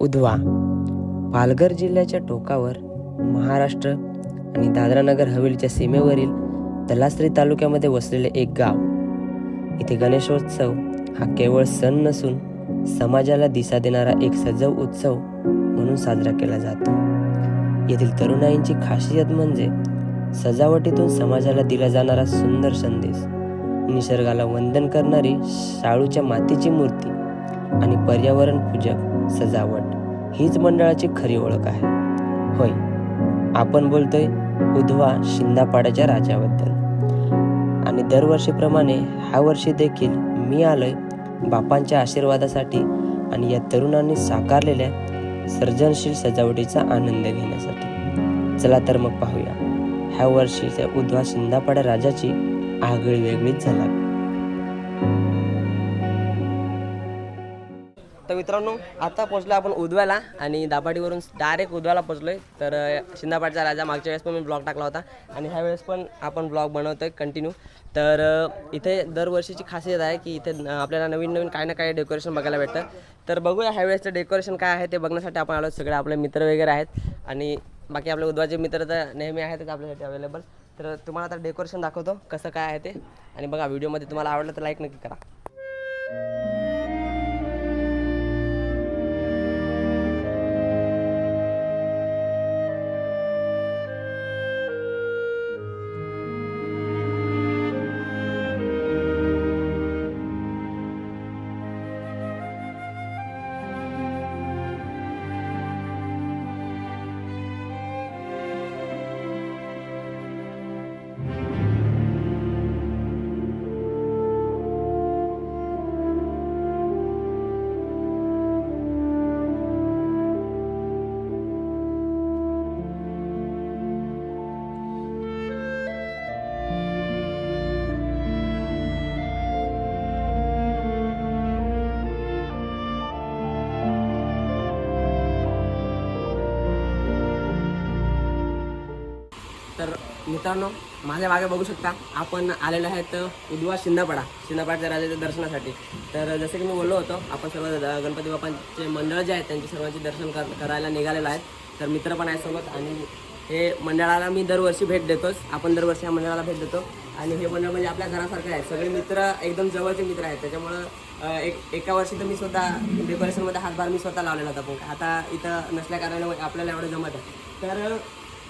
उधवा. पालघर जिल्ह्याच्या टोकावर महाराष्ट्र आणि दादरानगर हवेलीच्या सीमेवरील तलासरी तालुक्यामध्ये वसलेले एक गाव. इथे गणेशोत्सव हा केवळ सण नसून समाजाला दिशा देणारा एक सजव उत्सव म्हणून साजरा केला जातो. येथील तरुणाईंची खासियत म्हणजे सजावटीतून समाजाला दिला जाणारा सुंदर संदेश. निसर्गाला वंदन करणारी शाळूच्या मातीची मूर्ती. आणि पर्यावरण पूजक सजावट हीच मंडळाची खरी ओळख आहे. होय आपण बोलतोय उधवा शिंदापाड्याच्या राजाबद्दल. आणि दरवर्षीप्रमाणे ह्या वर्षी देखील मी आलोय बापांच्या आशीर्वादासाठी आणि या तरुणांनी साकारलेल्या सर्जनशील सजावटीचा आनंद घेण्यासाठी. चला तर मग पाहूया. ह्या वर्षीच्या उधवा शिंदापाडा राजाची आगळी वेगळीच झाला तर मित्रांनो आता पोहोचलो आपण उदव्याला आणि दाभाडीवरून डायरेक्ट उदव्याला पोहोचलोय. तर शिंदापाटचा राजा मागच्या वेळेस पण मी ब्लॉग टाकला होता आणि ह्या वेळेस पण आपण ब्लॉग बनवतोय कंटिन्यू तर इथे दरवर्षीची खासियत आहे की इथे आपल्याला नवीन नवीन काही ना काही डेकोरेशन बघायला भेटतं. तर बघूया ह्या वेळेसचं डेकोरेशन काय आहे ते बघण्यासाठी आपण आलो सगळे आपले मित्र वगैरे आहेत. आणि बाकी आपले उद्वाचे मित्र तर नेहमी आहेतच आपल्यासाठी अवेलेबल तर तुम्हाला आता डेकोरेशन दाखवतो कसं काय आहे ते. आणि बघा व्हिडिओमध्ये तुम्हाला आवडलं तर लाईक नक्की करा. मित्रांनो माझ्या मागे बघू शकता आपण आलेलो आहेत उद्वा शिंदापाडा शिंदापाडच्या राजाच्या दर्शनासाठी. तर जसं की मी बोललो होतो आपण सर्व गणपती बाप्पांचे मंडळ जे आहेत त्यांचे सर्वांचे दर्शन कर करायला निघालेलं आहेत. तर मित्र पण आहेत सोबत आणि हे मंडळाला मी दरवर्षी भेट देतोच. आपण दरवर्षी या मंडळाला भेट देतो. आणि हे मंडळ म्हणजे आपल्या घरासारखं आहे. सगळे मित्र एकदम जवळचे मित्र आहेत. त्याच्यामुळं एक एका वर्षी तर मी स्वतः डेकोरेशनमध्ये हातभार मी स्वतः लावलेला होता. पण आता इथं नसल्या कारणाने आपल्याला एवढं जमत आहे तर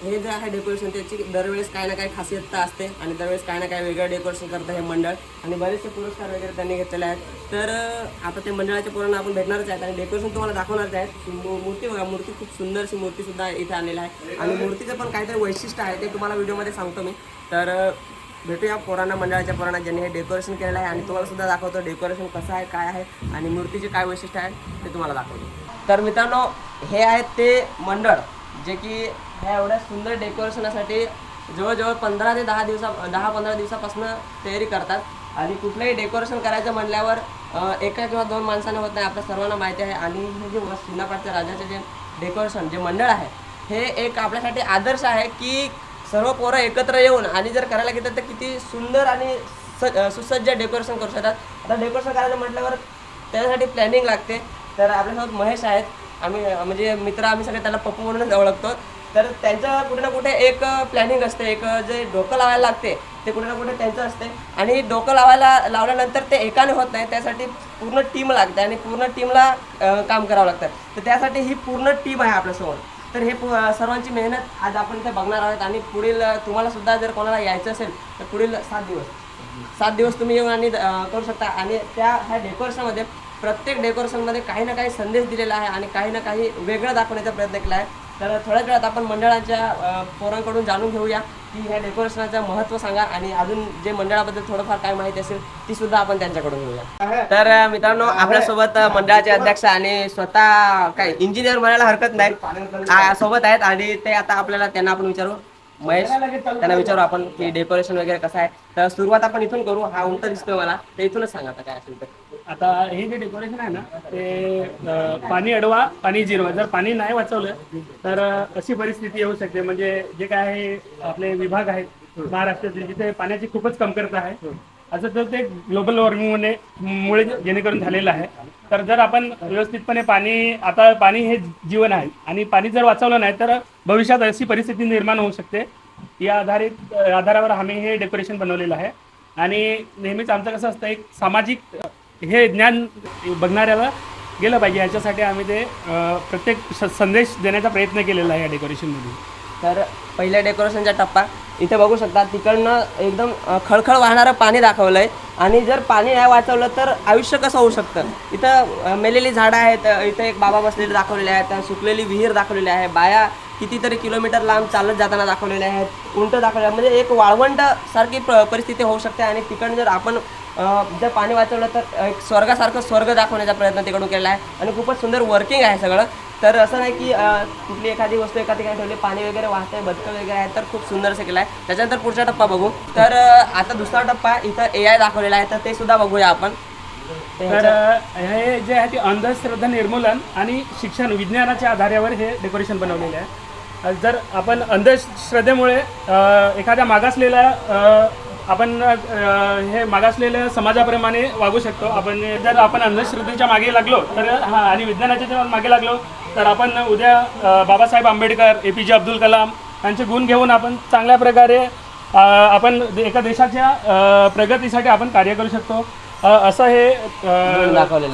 हे जे आहे डेकोरेशन त्याची दरवेळेस काही ना काही खासियतता असते आणि दरवेळेस काही ना काही वेगळं डेकोरेशन करतं हे मंडळ. आणि बरेचसे पुरस्कार वगैरे त्यांनी घेतलेले आहेत. तर आता ते मंडळाच्या पोरांना आपण भेटणारच आहेत आणि डेकोरेशन तुम्हाला दाखवणारच आहेत. मूर्ती बघा मूर्ती खूप सुंदरशी अशी मूर्तीसुद्धा इथे आणलेली आहे. आणि मूर्तीचं पण काहीतरी वैशिष्ट्य आहे ते तुम्हाला व्हिडिओमध्ये सांगतो मी. तर भेटूया पोरांना मंडळाच्या पोरांना ज्यांनी हे डेकोरेशन केलेलं आहे. आणि तुम्हाला सुद्धा दाखवतो डेकोरेशन कसं आहे काय आहे आणि मूर्तीचे काय वैशिष्ट्य आहे ते तुम्हाला दाखवतो. तर मित्रांनो हे आहेत ते मंडळ जे की ह्या एवढ्या सुंदर डेकोरेशनासाठी जवळजवळ पंधरा ते दहा दिवसा दहा पंधरा दिवसापासून तयारी करतात. आणि कुठलंही डेकोरेशन करायचं म्हटल्यावर एका किंवा दोन माणसांना होत नाही आपल्या सर्वांना माहिती आहे. आणि हे जे शिंदापाडच्या राजाचे जे डेकोरेशन जे मंडळ आहे हे एक आपल्यासाठी आदर्श आहे की सर्व पोरं एकत्र येऊन आणि जर करायला घेतात तर किती सुंदर आणि स सुसज्ज डेकोरेशन करू शकतात. आता डेकोरेशन करायचं म्हटल्यावर त्याच्यासाठी प्लॅनिंग लागते. तर आपल्यासोबत महेश आहेत. आम्ही म्हणजे मित्र आम्ही सगळे त्याला पप्पू म्हणूनच ओळखतो. तर त्यांचं कुठे ना कुठे एक प्लॅनिंग असते. एक जे डोकं लावायला लागते ते कुठे ना कुठे त्यांचं असते. आणि डोकं लावायला लावल्यानंतर ते एकाने होत नाही त्यासाठी पूर्ण टीम लागते आणि पूर्ण टीमला काम करावं लागतं. तर त्यासाठी ही पूर्ण टीम आहे आपल्यासमोर. तर हे सर्वांची मेहनत आज आपण इथे बघणार आहोत आणि पुढील तुम्हालासुद्धा तुम्हाला सुद्धा जर कोणाला यायचं असेल तर पुढील सात दिवस. सात दिवस तुम्ही येऊन आणि करू शकता. आणि त्या ह्या डेकोरेशनमध्ये प्रत्येक डेकोरेशनमध्ये काही ना काही संदेश दिलेला आहे आणि काही ना काही वेगळं दाखवण्याचा प्रयत्न केला आहे. तर थोड्याच वेळात आपण मंडळाच्या पोरांकडून जाणून घेऊया की ह्या डेकोरेशनाचं महत्त्व सांगा आणि अजून जे मंडळाबद्दल थोडंफार काय माहिती असेल ती सुद्धा आपण त्यांच्याकडून घेऊया. तर मित्रांनो आपल्यासोबत मंडळाचे अध्यक्ष आणि स्वतः काय इंजिनियर म्हणायला हरकत नाही. सोबत आहेत आणि ते आता आपल्याला त्यांना आपण विचारू. महेश त्यांना विचारू आपण की डेकोरेशन वगैरे कसं आहे. तर सुरुवात आपण इथून करू. हा उंट दिसतोय मला. तर इथूनच सांगा आता काय असेल तर आता हे जे डेकोरेशन आहे ना ते अं, पाणी अडवा पाणी जिरवा. जर पाणी नाही वाचवलं तर अशी परिस्थिती येऊ शकते. म्हणजे जे काय आहे आपले विभाग आहेत महाराष्ट्रातील जिथे पाण्याची खूपच कमतरता आहे. असं तर ते ग्लोबल वॉर्मिंगमुळे मुळे जेणेकरून झालेलं आहे. तर जर आपण व्यवस्थितपणे पाणी आता पाणी हे जीवन आहे. आणि पाणी जर वाचवलं नाही तर भविष्यात अशी परिस्थिती निर्माण होऊ शकते. या आधारित आधारावर आम्ही हे डेकोरेशन बनवलेलं आहे. आणि नेहमीच आमचं कसं असतं एक सामाजिक हे ज्ञान बघणाऱ्याला गेलं पाहिजे. याच्यासाठी आम्ही ते प्रत्येक स- संदेश देण्याचा प्रयत्न केलेला आहे या डेकोरेशनमध्ये तर पहिल्या डेकोरेशनचा टप्पा. इथे बघू शकता तिकडनं एकदम खळखळ वाहणारं पाणी दाखवलं आहे आणि जर पाणी नाही वाचवलं तर आयुष्य कसं होऊ शकतं? इथं मेलेली झाडं आहेत इथं एक बाबा बसलेले दाखवलेले आहेत सुकलेली विहीर दाखवलेली आहे बाया कितीतरी किलोमीटर लांब चालत जाताना दाखवलेले आहेत उंट दाखवले म्हणजे एक वाळवंट सारखी प- परिस्थिती होऊ शकते. आणि तिकडनं जर आपण जर पाणी वाचवलं तर एक स्वर्गासारखं स्वर्ग दाखवण्याचा प्रयत्न तिकडून केला आहे आणि खूपच सुंदर वर्किंग आहे सगळं. तर असं नाही की कुठली एखादी वस्तू एका ठिकाणी ठेवली पाणी वगैरे वाहतंय बदकं वगैरे आहे तर खूप सुंदर असं केलं आहे त्याच्यानंतर पुढचा टप्पा बघू. तर आता दुसरा टप्पा इथं ए आय दाखवलेला आहे तर ते सुद्धा बघूया आपण. तर हे जे आहे ते अंधश्रद्धा निर्मूलन आणि शिक्षण विज्ञानाच्या आधारावर हे डेकोरेशन बनवलेले आहे. जर आपण अंधश्रद्धेमुळे एखाद्या मागासलेल्या आपण हे मागासलेल्या समाजाप्रमाणे वागू शकतो. आपण जर आपण अंधश्रद्धेच्या मागे लागलो तर हा आणि विज्ञानाच्या मागे लागलो तर आपण उद्या बाबासाहेब आंबेडकर ए पी जे अब्दुल कलाम यांचे गुण घेऊन आपण चांगल्या प्रकारे आपण एका देशाच्या प्रगतीसाठी आपण कार्य करू शकतो. असं हे.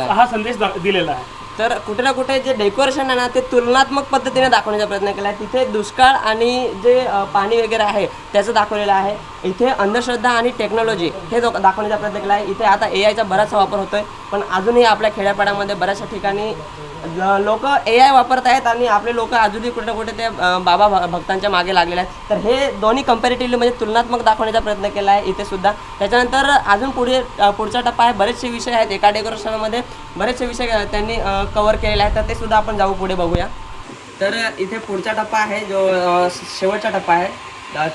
हा संदेश दिलेला आहे. तर कुठे ना कुठे जे डेकोरेशन आहे ना ते तुलनात्मक पद्धतीने दाखवण्याचा प्रयत्न केला आहे. तिथे दुष्काळ आणि जे पाणी वगैरे आहे त्याचं दाखवलेलं आहे. इथे अंधश्रद्धा आणि टेक्नॉलॉजी हे दाखवण्याचा प्रयत्न केला आहे. इथे आता ए आयचा बराचसा वापर होतोय. पण अजूनही आपल्या खेड्यापाड्यामध्ये बऱ्याचशा ठिकाणी लोक ए आय वापरत आहेत आणि आपले लोक अजूनही कुठे ना कुठे ते बाबा भक्तांच्या मागे लागलेले आहेत. तर हे दोन्ही कम्पॅरेटिव्हली म्हणजे तुलनात्मक दाखवण्याचा प्रयत्न केला आहे इथे सुद्धा. त्याच्यानंतर अजून पुढे पुढचा टप्पा आहे. बरेचसे विषय आहेत. एका डेकोरेशनमध्ये बरेचसे विषय त्यांनी कवर केलेले आहेत. तर ते सुद्धा आपण जाऊ पुढे बघूया. तर इथे पुढचा टप्पा आहे जो शेवटचा टप्पा आहे.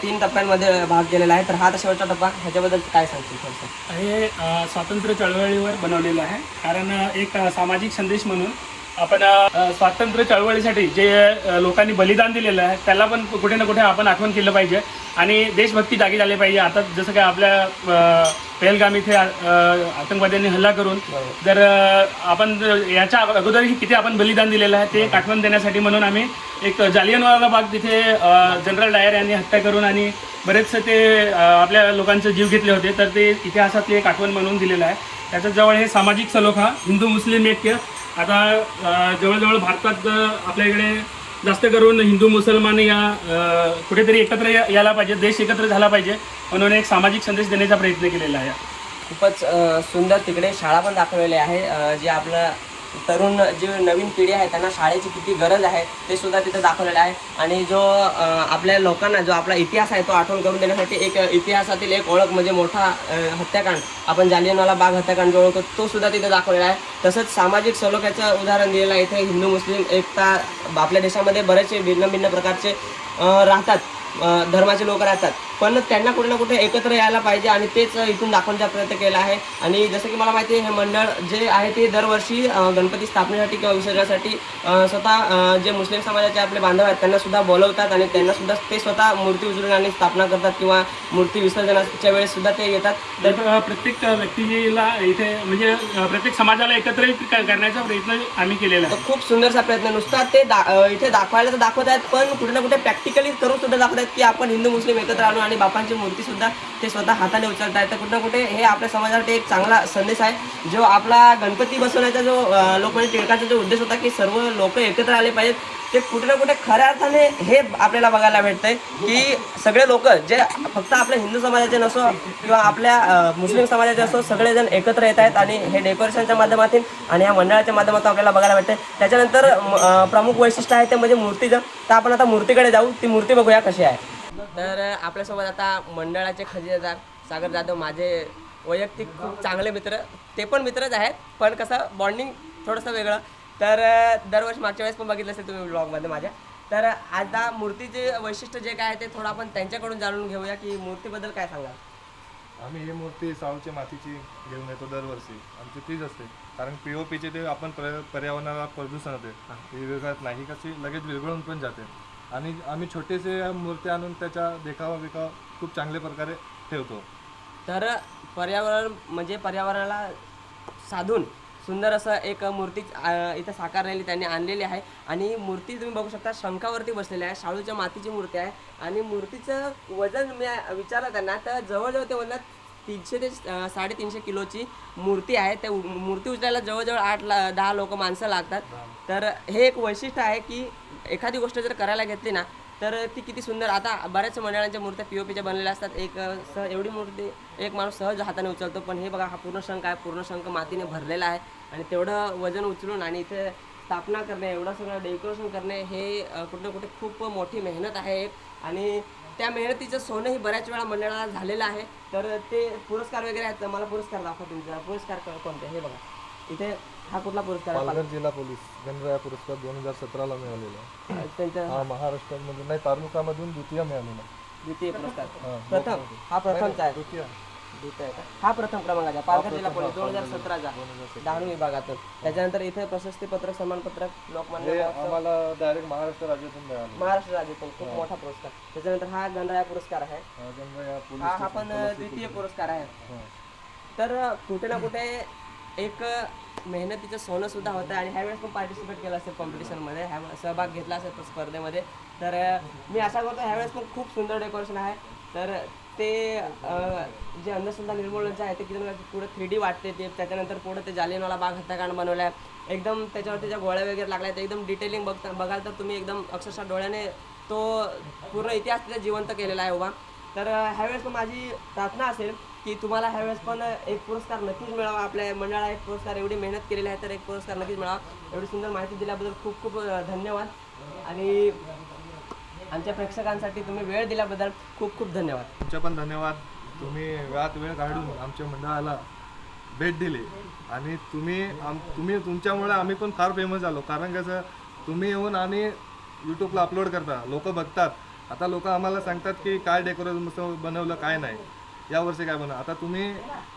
तीन टप्प्यांमध्ये भाग केलेला आहे. तर हा तर शेवटचा टप्पा. ह्याच्याबद्दल काय सांगतील थोडंसं? हे स्वातंत्र्य चळवळीवर बनवलेलं आहे. कारण एक सामाजिक संदेश म्हणून आपण स्वातंत्र्य चळवळीसाठी जे लोकांनी बलिदान दिलेलं आहे त्याला पण कुठे ना कुठे आपण आठवण केलं पाहिजे. आणि देशभक्ती जागी झाली पाहिजे. आता जसं काय आपल्या पहलगाम इथे आतंकवाद्यांनी हल्ला करून जर आपण याच्या अगोदरही किती आपण बलिदान दिलेलं आहे ते एक आठवण देण्यासाठी म्हणून आम्ही एक जालियनवाला बाग तिथे जनरल डायर यांनी हत्या करून आणि बरेचसे ते आपल्या लोकांचे जीव घेतले होते. तर ते इतिहासातली एक आठवण म्हणून दिलेलं आहे. त्याच्याजवळ हे सामाजिक सलोखा हिंदू मुस्लिम ऐक्य आता जवळजवळ भारतात आपल्या इकडे जास्त करून हिंदू मुसलमान या कुठेतरी एकत्र यायला पाहिजे देश एकत्र झाला पाहिजे म्हणून एक सामाजिक संदेश देण्याचा प्रयत्न केलेला आहे. खूपच सुंदर तिकडे शाळा पण दाखवलेली आहे जे आपलं तरुण जी नवीन पिढी आहे त्यांना शाळेची किती गरज आहे ते सुद्धा तिथे दाखवलेलं आहे. आणि जो आपल्या लोकांना जो आपला इतिहास आहे तो आठवण करून देण्यासाठी एक इतिहासातील एक ओळख म्हणजे मोठा हत्याकांड. आपण जालियनवाला बाग हत्याकांड जो ओळखतो तो सुद्धा तिथे दाखवलेला आहे. तसंच सामाजिक सलोख्याचं उदाहरण दिलेलं आहे इथे हिंदू मुस्लिम एकता आपल्या देशामध्ये बरेचसे भिन्न भिन्न प्रकारचे राहतात. धर्माचे लोक राहतात. पण त्यांना कुठे ना कुठे एकत्र यायला पाहिजे आणि तेच इथून दाखवण्याचा प्रयत्न केला आहे. आणि जसं की मला माहिती आहे हे मंडळ जे आहे ते दरवर्षी गणपती स्थापनेसाठी किंवा विसर्जनासाठी स्वतः जे मुस्लिम समाजाचे आपले बांधव आहेत त्यांना सुद्धा बोलवतात आणि त्यांना सुद्धा ते स्वतः मूर्ती उचलून आणि स्थापना करतात किंवा मूर्ती विसर्जनाच्या वेळेस सुद्धा ते येतात. तर प्रत्येक व्यक्तीला इथे म्हणजे प्रत्येक समाजाला एकत्रित करण्याचा प्रयत्न आम्ही केलेला आहे. खूप सुंदरसा प्रयत्न. नुसता ते दा इथे दाखवायला तर दाखवत आहेत पण कुठे ना कुठे प्रॅक्टिकली करून सुद्धा दाखवतात की आपण हिंदू मुस्लिम एकत्र आलो आणि बापांची मूर्ती सुद्धा ते स्वतः हाताने उचलत आहेत तर कुठं ना कुठे हे आपल्या समाजासाठी एक चांगला संदेश आहे. जो आपला गणपती बसवण्याचा जो अ, लोकमान्य टिळकाचा जो उद्देश होता की सर्व लोक एकत्र आले पाहिजेत ते कुठे ना कुठे खऱ्या अर्थाने हे आपल्याला बघायला भेटतंय की सगळे लोक जे फक्त आपल्या हिंदू समाजाचे नसो किंवा आपल्या मुस्लिम समाजाचे असो सगळेजण एकत्र येत आहेत आणि हे डेकोरेशनच्या माध्यमातून आणि या मंडळाच्या माध्यमातून आपल्याला बघायला भेटते त्याच्यानंतर प्रमुख वैशिष्ट्य आहे ते म्हणजे मूर्तीचं. तर आपण आता मूर्तीकडे जाऊ. ती मूर्ती बघूया कशी आहे. तर आपल्यासोबत आता मंडळाचे खजिनेदार सागर जाधव माझे वैयक्तिक खूप चांगले मित्र ते पण मित्रच आहेत पण कसं बॉन्डिंग थोडंसं वेगळं. तर दरवर्षी मागच्या वेळेस पण बघितलं असेल तुम्ही ब्लॉगमध्ये माझ्या. तर आता मूर्तीचे वैशिष्ट्य जे काय आहे ते थोडं आपण त्यांच्याकडून जाणून घेऊया की मूर्तीबद्दल काय सांगाल? आम्ही ही मूर्ती सावची मातीची घेऊन येतो दरवर्षी. आमची तीच असते. कारण पी ओ पीचे ते आपण पर्या- पर्यावरणाला प्रदूषण होते. ही. विरघळत नाही कशी लगेच विरघळून पण जाते. आणि आम्ही छोटेसे मूर्ती आणून त्याचा देखावा बिखावा खूप चांगल्या प्रकारे ठेवतो. तर पर्यावरण म्हणजे पर्यावरणाला साधून सुंदर असं एक मूर्ती इथं साकारलेली त्यांनी आणलेली आहे. आणि मूर्ती तुम्ही बघू शकता शंखावरती बसलेली आहे. शाळूच्या मातीची मूर्ती आहे. आणि मूर्तीचं वजन मी विचारलं त्यांना तर जवळजवळ ते वजनात तीनशे ते साडेतीनशे किलोची मूर्ती आहे. त्या मूर्ती उचलायला जवळजवळ आठ ला दहा लोक माणसं लागतात. तर हे एक वैशिष्ट्य आहे की एखादी गोष्ट जर करायला घेतली ना तर ती किती सुंदर. आता बऱ्याच मंडळांच्या मूर्त्या पी ओ पीच्या बनलेल्या असतात. एक सह एवढी मूर्ती एक माणूस सहज हाताने उचलतो पण हे बघा हा पूर्ण शंख आहे पूर्ण शंख मातीने भरलेला आहे आणि तेवढं वजन उचलून आणि इथे स्थापना करणे एवढं सगळं डेकोरेशन करणे हे कुठे ना कुठे खूप मोठी मेहनत आहे एक. आणि त्या मेहनतीचं सोनं ही बऱ्याच वेळा मंडळाला झालेलं आहे. तर ते पुरस्कार वगैरे आहेत मला पुरस्कार दाखवा तुमचा पुरस्कार कोणते? हे बघा. इथे हा कुठला पुरस्कार आहे पालघर जिल्हा पोलीस गणराया पुरस्कार दोन हजार सतराला मिळालेला आहे. त्यांचा हा महाराष्ट्रामधून नाही तालुक्यामधून द्वितीय मिळालेला द्वितीय पुरस्कार. हा, प्रथम हा प्रथमचा आहे द्वितीय. द्वितीय आहे का? हा प्रथम क्रमांकाचा पालघर जिल्हा पोलीस दोन हजार सतराचा. डहाणू विभागातून. त्याच्यानंतर इथे प्रशस्ती पत्रक सन्मानपत्रक लोकमान्य हे आम्हाला डायरेक्ट महाराष्ट्र राज्यातून मिळालं. महाराष्ट्र राज्यातून. खूप मोठा पुरस्कार. त्याच्यानंतर हा गणराया पुरस्कार आहे. हा, गणराया पोलीस हा हा पण द्वितीय पुरस्कार आहे. तर कुठे ना कुठे एक मेहनतीचं सोनं सुद्धा होतं आणि ह्यावेळेस पण पार्टिसिपेट केलं असेल कॉम्पिटिशनमध्ये ह्या सहभाग घेतला असेल तो स्पर्धेमध्ये. तर मी आशा करतो ह्यावेळेस पण खूप सुंदर डेकोरेशन आहे. तर ते जे अंधश्रद्धा निर्मूलनाचं आहे ते किती पुढे थ्री डी वाटते ते. त्याच्यानंतर पुढे ते जालियनवाला बाग हत्याकांड बनवला आहे एकदम त्याच्यावरती ज्या गोळ्या वगैरे लागल्या आहेत एकदम डिटेलिंग बघता बघाल तर तुम्ही एकदम अक्षरशः डोळ्याने तो पूर्ण इतिहास तिथे जिवंत केलेला आहे उभा. तर ह्यावेळेस पण माझी प्रार्थना असेल की तुम्हाला ह्यावेळेस पण एक पुरस्कार नक्कीच मिळावा. आपल्या मंडळाला एक पुरस्कार एवढी मेहनत केलेली आहे तर एक पुरस्कार नक्कीच मिळावा. एवढी सुंदर माहिती दिल्याबद्दल खूप खूप धन्यवाद. आणि आमच्या प्रेक्षकांसाठी तुम्ही वेळ दिल्याबद्दल खूप खूप धन्यवाद. तुमचे पण धन्यवाद. तुम्ही वेळात वेळ काढून आमच्या मंडळाला भेट दिली. आणि तुम्ही आम तुम्ही तुमच्यामुळे आम्ही पण फार फेमस झालो. कारण कसं तुम्ही येऊन आम्ही यूट्यूबला अपलोड करता. लोक बघतात. आता लोक आम्हाला सांगतात की काय डेकोरेशन बनवलं काय नाही. यावर्षी काय बनवलं आता तुम्ही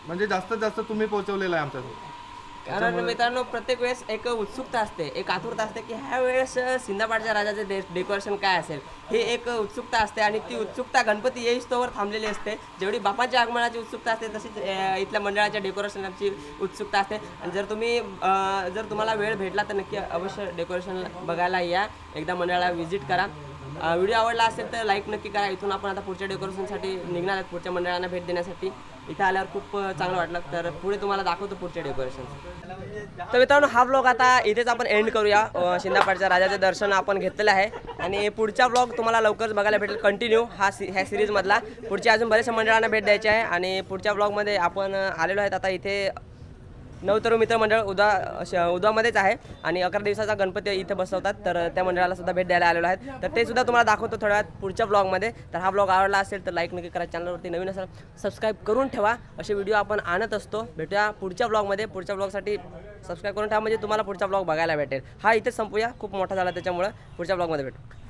म्हणजे जास्तीत जास्त तुम्ही पोहोचवलेलं आहे आमच्यासोबत. कारण मित्रांनो प्रत्येक वेळेस एक उत्सुकता असते एक आतुरता असते की ह्या वेळेस सिंधापाडच्या राजाचे डे डेकोरेशन काय असेल? हे एक उत्सुकता असते आणि ती उत्सुकता गणपती येईस्तोवर थांबलेली असते. जेवढी बापाच्या आगमनाची उत्सुकता असते तशीच इथल्या मंडळाच्या डेकोरेशनची उत्सुकता असते. आणि जर तुम्ही जर तुम्हाला वेळ भेटला तर नक्की अवश्य डेकोरेशन बघायला या. एकदा मंडळाला व्हिजिट करा. व्हिडिओ आवडला असेल तर लाईक नक्की करा. इथून आपण आता पुढच्या डेकोरेशनसाठी निघणार आहेत पुढच्या मंडळांना भेट देण्यासाठी. इथं आल्यावर खूप चांगलं वाटलं. तर पुढे तुम्हाला दाखवतो पुढचे डेकोरेशन तर मित्रांनो हा ब्लॉग आता इथेच आपण एंड करूया. शिंदापाडच्या राजाचे दर्शन आपण घेतलेलं आहे. आणि पुढचा ब्लॉग तुम्हाला लवकरच बघायला भेटेल. कंटिन्यू हा सी ह्या सिरीजमधला पुढच्या अजून बऱ्याचशा मंडळांना भेट द्यायची आहे. आणि पुढच्या ब्लॉगमध्ये आपण आलेलो आहेत. आता इथे नवतरू मित्रमंडळ उदा उदामध्येच आहे. आणि अकरा दिवसाचा गणपती इथे बसवतात. तर त्या मंडळाला सुद्धा भेट द्यायला आलेलो आहेत. तर ते सुद्धा तुम्हाला दाखवतो थोड्या वेळात पुढच्या ब्लॉगमध्ये तर हा ब्लॉग आवडला असेल तर लाईक नक्की करा. चॅनलवरती नवीन असेल सबस्क्राईब करून ठेवा. असे व्हिडिओ आपण आणत असतो. भेटूया पुढच्या ब्लॉगमध्ये पुढच्या ब्लॉगसाठी सबस्क्राईब करून ठेवा. म्हणजे तुम्हाला पुढचा ब्लॉग बघायला भेटेल. हा इथेच संपूया. खूप मोठा झाला त्याच्यामुळं पुढच्या ब्लॉगमध्ये भेटू.